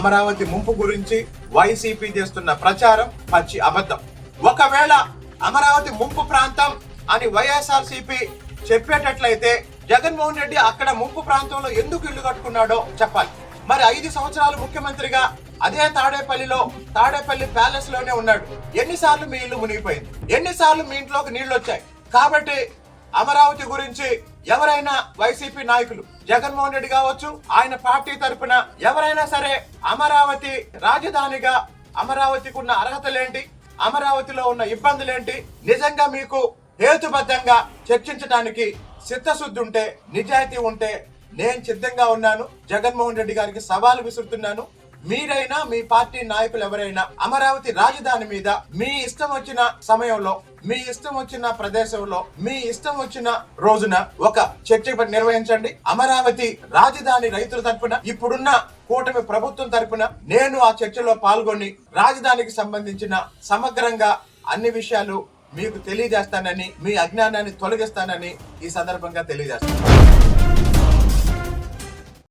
అమరావతి ముంపు గురించి వైసీపీ చేస్తున్న ప్రచారం పచ్చి అబద్ధం. ఒకవేళ అమరావతి ముంపు ప్రాంతం అని వైఎస్ఆర్ చెప్పేటట్లయితే జగన్మోహన్ రెడ్డి అక్కడ ముంపు ప్రాంతంలో ఎందుకు ఇల్లు కట్టుకున్నాడో చెప్పాలి. మరి ఐదు సంవత్సరాలు ముఖ్యమంత్రిగా అదే తాడేపల్లిలో తాడేపల్లి ప్యాలెస్లోనే ఉన్నాడు. ఎన్నిసార్లు మీ ఇల్లు మునిగిపోయింది? ఎన్నిసార్లు మీ ఇంట్లోకి నీళ్ళు వచ్చాయి కాబట్టి అమరావతి గురించి ఎవరైనా వైసీపీ నాయకులు జగన్మోహన్ రెడ్డి కావచ్చు ఆయన పార్టీ తరపున ఎవరైనా సరే అమరావతి రాజధానిగా అమరావతికి ఉన్న అర్హతలేంటి? అమరావతిలో ఉన్న ఇబ్బందులేంటి? నిజంగా మీకు హేతుబద్ధంగా చర్చించడానికి చిత్తశుద్ధి ఉంటే నిజాయితీ ఉంటే నేను సిద్ధంగా ఉన్నాను. జగన్మోహన్ రెడ్డి గారికి సవాలు విసురుతున్నాను. మీరైనా మీ పార్టీ నాయకులు ఎవరైనా అమరావతి రాజధాని మీద మీ ఇష్టం వచ్చిన సమయంలో మీ ఇష్టం వచ్చిన ప్రదేశంలో మీ ఇష్టం వచ్చిన రోజున ఒక చర్చ నిర్వహించండి. అమరావతి రాజధాని రైతుల తరపున ఇప్పుడున్న కూటమి ప్రభుత్వం తరపున నేను ఆ చర్చలో పాల్గొని రాజధానికి సంబంధించిన సమగ్రంగా అన్ని విషయాలు మీకు తెలియజేస్తానని మీ అజ్ఞానాన్ని తొలగిస్తానని ఈ సందర్భంగా తెలియజేస్తాను